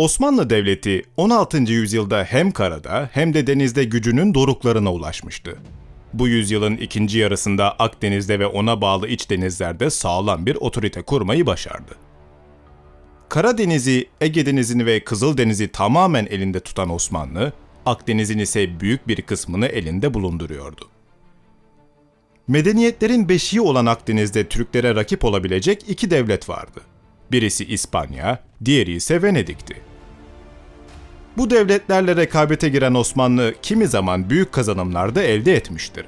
Osmanlı Devleti 16. yüzyılda hem karada hem de denizde gücünün doruklarına ulaşmıştı. Bu yüzyılın ikinci yarısında Akdeniz'de ve ona bağlı iç denizlerde sağlam bir otorite kurmayı başardı. Karadeniz'i, Ege Denizi'ni ve Kızıldeniz'i tamamen elinde tutan Osmanlı, Akdeniz'in ise büyük bir kısmını elinde bulunduruyordu. Medeniyetlerin beşiği olan Akdeniz'de Türklere rakip olabilecek iki devlet vardı. Birisi İspanya, diğeri ise Venedik'ti. Bu devletlerle rekabete giren Osmanlı kimi zaman büyük kazanımlar da elde etmiştir.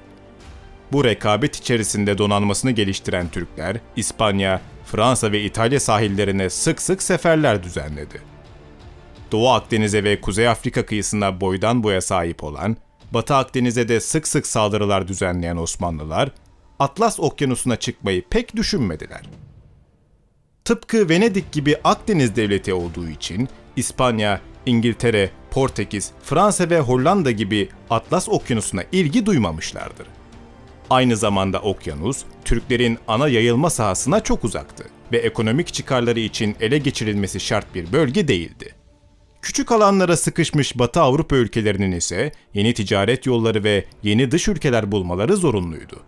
Bu rekabet içerisinde donanmasını geliştiren Türkler, İspanya, Fransa ve İtalya sahillerine sık sık seferler düzenledi. Doğu Akdeniz'e ve Kuzey Afrika kıyısına boydan boya sahip olan, Batı Akdeniz'e de sık sık saldırılar düzenleyen Osmanlılar, Atlas Okyanusu'na çıkmayı pek düşünmediler. Tıpkı Venedik gibi Akdeniz devleti olduğu için İspanya, İngiltere, Portekiz, Fransa ve Hollanda gibi Atlas Okyanusu'na ilgi duymamışlardır. Aynı zamanda okyanus, Türklerin ana yayılma sahasına çok uzaktı ve ekonomik çıkarları için ele geçirilmesi şart bir bölge değildi. Küçük alanlara sıkışmış Batı Avrupa ülkelerinin ise yeni ticaret yolları ve yeni dış ülkeler bulmaları zorunluydu.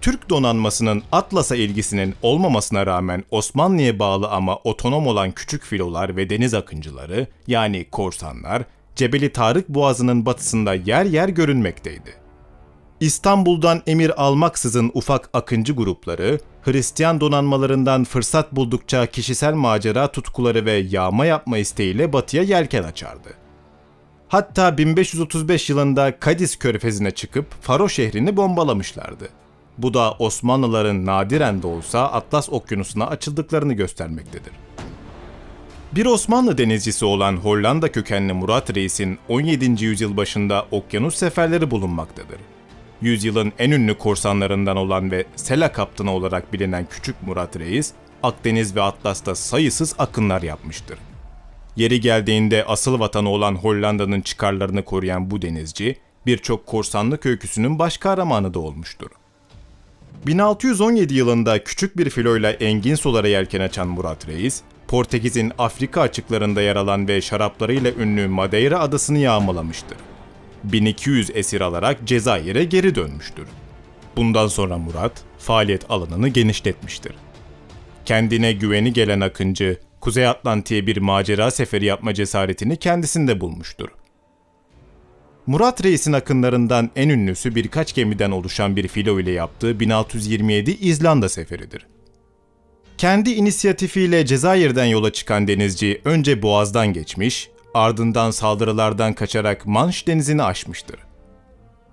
Türk donanmasının Atlas'a ilgisinin olmamasına rağmen Osmanlı'ya bağlı ama otonom olan küçük filolar ve deniz akıncıları yani korsanlar Cebeli Tarık Boğazı'nın batısında yer yer görünmekteydi. İstanbul'dan emir almaksızın ufak akıncı grupları, Hristiyan donanmalarından fırsat buldukça kişisel macera tutkuları ve yağma yapma isteğiyle batıya yelken açardı. Hatta 1535 yılında Kadiz körfezine çıkıp Faro şehrini bombalamışlardı. Bu da Osmanlıların nadiren de olsa Atlas Okyanusu'na açıldıklarını göstermektedir. Bir Osmanlı denizcisi olan Hollanda kökenli Murat Reis'in 17. yüzyıl başında okyanus seferleri bulunmaktadır. Yüzyılın en ünlü korsanlarından olan ve Sela kaptanı olarak bilinen Küçük Murat Reis, Akdeniz ve Atlas'ta sayısız akınlar yapmıştır. Yeri geldiğinde asıl vatanı olan Hollanda'nın çıkarlarını koruyan bu denizci, birçok korsanlık öyküsünün baş kahramanı da olmuştur. 1617 yılında küçük bir filoyla engin sulara yelken açan Murat Reis, Portekiz'in Afrika açıklarında yer alan ve şaraplarıyla ünlü Madeira adasını yağmalamıştır. 1200 esir alarak Cezayir'e geri dönmüştür. Bundan sonra Murat, faaliyet alanını genişletmiştir. Kendine güveni gelen Akıncı, Kuzey Atlantik'e bir macera seferi yapma cesaretini kendisinde bulmuştur. Murat Reis'in akınlarından en ünlüsü birkaç gemiden oluşan bir filo ile yaptığı 1627 İzlanda seferidir. Kendi inisiyatifiyle Cezayir'den yola çıkan denizci önce Boğaz'dan geçmiş, ardından saldırılardan kaçarak Manş denizini aşmıştır.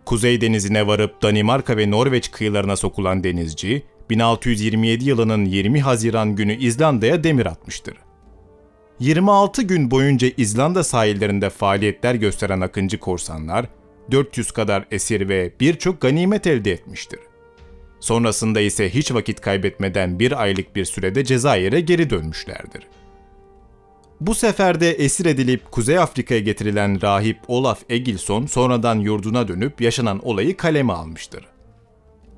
Kuzey denizine varıp Danimarka ve Norveç kıyılarına sokulan denizci, 1627 yılının 20 Haziran günü İzlanda'ya demir atmıştır. 26 gün boyunca İzlanda sahillerinde faaliyetler gösteren akıncı korsanlar, 400 kadar esir ve birçok ganimet elde etmiştir. Sonrasında ise hiç vakit kaybetmeden bir aylık bir sürede Cezayir'e geri dönmüşlerdir. Bu seferde esir edilip Kuzey Afrika'ya getirilen rahip Olaf Egilson sonradan yurduna dönüp yaşanan olayı kaleme almıştır.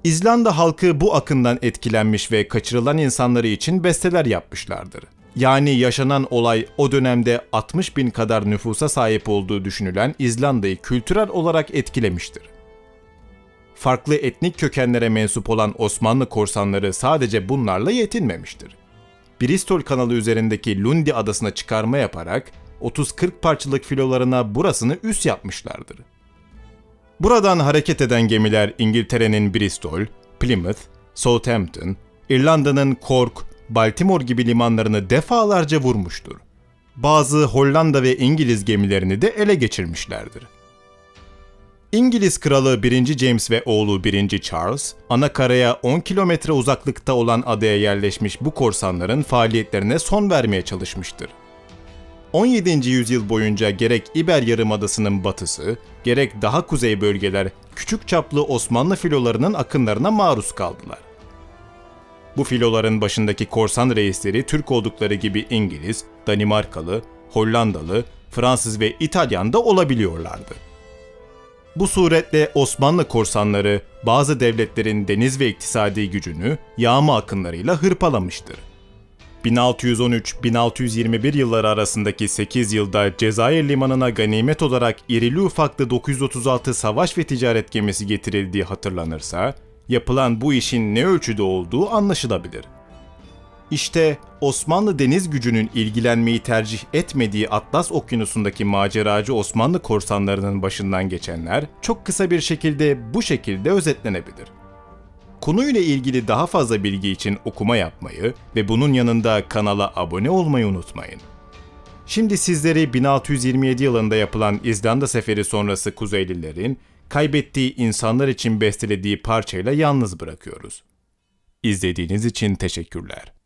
İzlanda halkı bu akından etkilenmiş ve kaçırılan insanları için besteler yapmışlardır. Yani yaşanan olay o dönemde 60 bin kadar nüfusa sahip olduğu düşünülen İzlanda'yı kültürel olarak etkilemiştir. Farklı etnik kökenlere mensup olan Osmanlı korsanları sadece bunlarla yetinmemiştir. Bristol kanalı üzerindeki Lundi adasına çıkarma yaparak 30-40 parçalık filolarına burasını üs yapmışlardır. Buradan hareket eden gemiler İngiltere'nin Bristol, Plymouth, Southampton, İrlanda'nın Cork, Baltimore gibi limanlarını defalarca vurmuştur. Bazı Hollanda ve İngiliz gemilerini de ele geçirmişlerdir. İngiliz kralı 1. James ve oğlu 1. Charles, ana karaya 10 kilometre uzaklıkta olan adaya yerleşmiş bu korsanların faaliyetlerine son vermeye çalışmıştır. 17. yüzyıl boyunca gerek İber Yarımadası'nın batısı, gerek daha kuzey bölgeler küçük çaplı Osmanlı filolarının akınlarına maruz kaldılar. Bu filoların başındaki korsan reisleri Türk oldukları gibi İngiliz, Danimarkalı, Hollandalı, Fransız ve İtalyan da olabiliyorlardı. Bu suretle Osmanlı korsanları bazı devletlerin deniz ve iktisadi gücünü yağma akınlarıyla hırpalamıştır. 1613-1621 yılları arasındaki 8 yılda Cezayir limanına ganimet olarak irili ufaklı 936 savaş ve ticaret gemisi getirildiği hatırlanırsa, yapılan bu işin ne ölçüde olduğu anlaşılabilir. İşte Osmanlı deniz gücünün ilgilenmeyi tercih etmediği Atlas Okyanusu'ndaki maceracı Osmanlı korsanlarının başından geçenler çok kısa bir şekilde bu şekilde özetlenebilir. Konuyla ilgili daha fazla bilgi için okuma yapmayı ve bunun yanında kanala abone olmayı unutmayın. Şimdi sizleri 1627 yılında yapılan İzlanda seferi sonrası Kuzeylilerin kaybettiği insanlar için bestelediği parçayla yalnız bırakıyoruz. İzlediğiniz için teşekkürler.